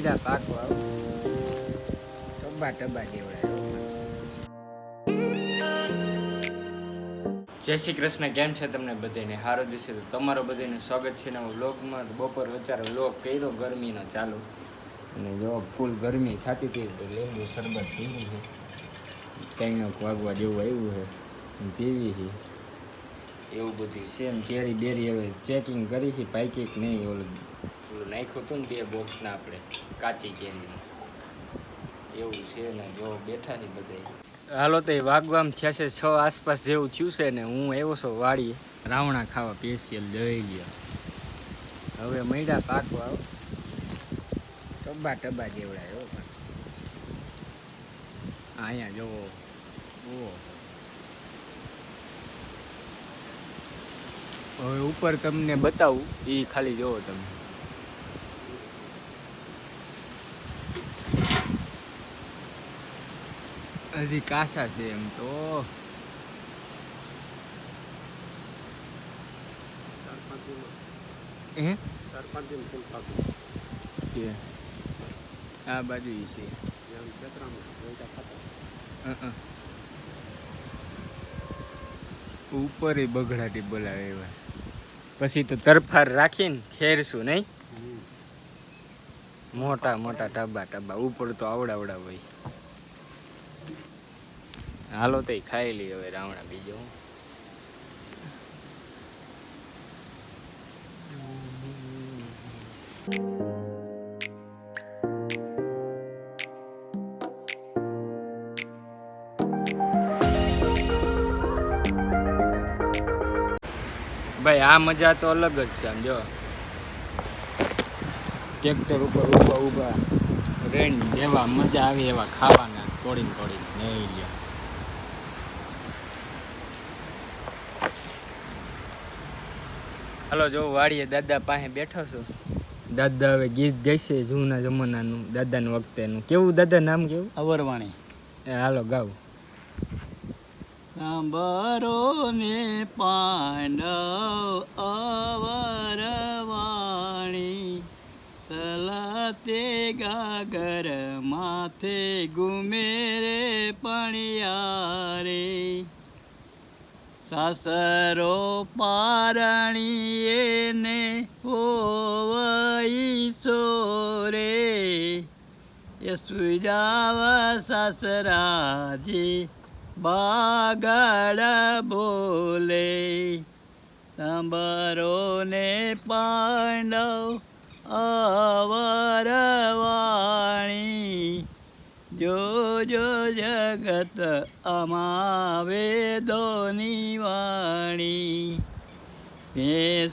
મૈડા પાકવા ટબા ટબા જેવડાય જય શ્રી કૃષ્ણ, કેમ છે તમને બધાને? સારો જશે તો તમારો બધાને સ્વાગત છે ને વ્લોગમાં. બપોર વચારો વ્લોગ કર્યો, ગરમીનો ચાલુ. અને જો ફૂલ ગરમી થતી હતી લીંબુ શરબત પીવું છે. ત્રણ વાગવા જેવું આવ્યું છે. પીવી છે. એવું બધું છે. એમ કેરી બેરી હવે ચેકિંગ કરી છે. પાકી કે નહીં, ઓલું ઓલું નાખ્યું હતું ને બે બોક્સના આપણે, કાચી કેરી એવું છે ને, જો બેઠા છે બધા હાલો તો એ વાગવામ છે છ આસપાસ જેવું થયું છે ને, હું આવ્યો છું વાડીએ. રાવણા ખાવા પેશિયલ જઈ ગયા. હવે મૈડા પાકવા ટબા ટબા એવો પણ. અહીંયા જોવો ઓહો હવે ઉપર તમને બતાવું એ ખાલી જોવો તમે. હજી કાસા છે એમ તો. આ બાજુ છે. ઉપર ય બગડાટી બોલાવે એવા. પછી તો તરફાર રાખીને ખેરશું નહીં? મોટા મોટા ટાબા ટાબા ઉપર તો આવડાવડા હોય. હાલો તો ખાઈ લઈ હવે રાવણા બીજો. ભાઈ, આ મજા તો અલગ જ છે આમ જો. ટ્રેક્ટર ઉપર ઊભા ઊભા રેન જેવા મજા આવે એવા ખાવાના, તોડીને તોડીને. નહીં લ્યો હાલો જો વાડીએ દાદા પાસે બેઠો છું. દાદા હવે ગીત ગાઈશે જૂના જમાનાનું દાદાનું વખતેનું. કેવું દાદા નામ કેવું? અવરવાણી. એ હાલો ગાવ. સાંભરો ને પાંડવ અવરવાણી સલાતે ગાગર માથે ગુમેરે પણિયારે. સાસરો પારણીએ ને હોવઈશો રે એ સુજાવ સસરાજી બાગડ બોલે. સાંભરો ને પાંડવ અવરવાણી. જો જો જગત અમાવે દોની વાણી. તે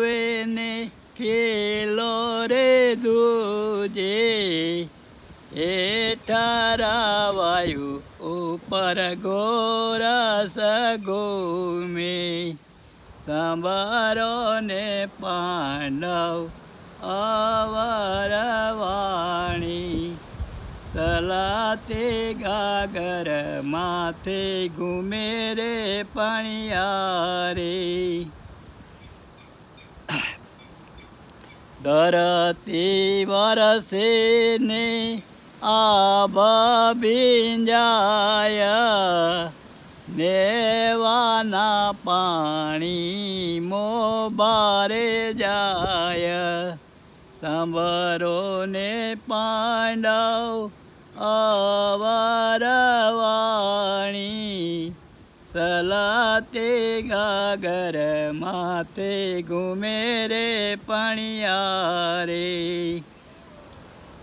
વેને ખેલો રે દૂજે એઠારા વાયુ ઉપર ગોરસ ગોમે સાંભરો ને પાંડવ અવરવાણી સલાતે ગાગર માથે ઘુમેરે પણિયારે. ધરતી વરસે ને આબિંજાય નેવાના પાણી મો બારે જાય. સાંભરો ને પાંડવ અવરવાણી સલાતે ગાગર માથે ઘુમેરે પણિયારે.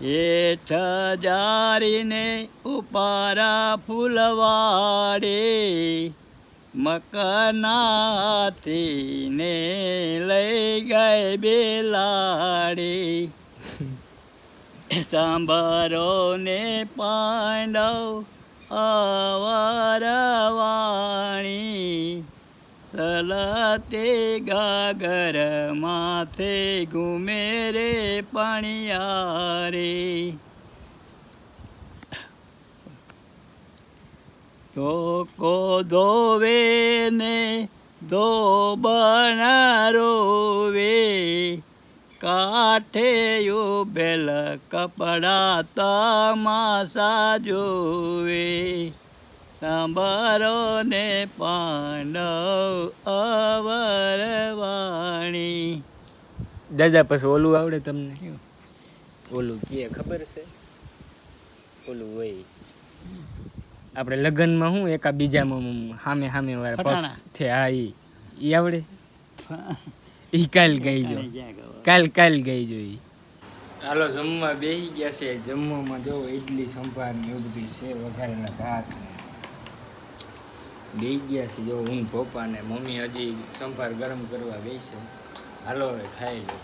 એઠ જારીને ઉપારા ફૂલવાડે મકનાથીને લઈ ગઈ બેલાડે. સાંભરો ને પાંડવ અવરવાણી સલતે ગાગર માથે ઘુમેરે પણિયારે. તો કો ધોવે ને ધોબણ રોવે કાંઠે ઉભેલ કપડા તમાશા જોવે સાંભળો ને પાંડવ અવરવાણી. દાદા પછી ઓલું આવડે તમને? ઓલું કે ખબર છે? ઓલું હોય. આપણે લગ્નમાં હું એકા બીજામાં સામે સામે વાળા પક્ષ છે હા એ ઈ આવડે? ઈ કાલ ગઈ જો? કાલ કાલ ગઈ જોઈ હાલો, જમવા બેસી ગયા છે. જમવામાં જો ઇડલી સંભાર ને એવું બધું છે, વઘારેલા ભાત બેસી ગયા છે જો હું પપ્પા ને. મમ્મી હજી સંભાર ગરમ કરવા છે. હાલો, હવે ખાઈ લો.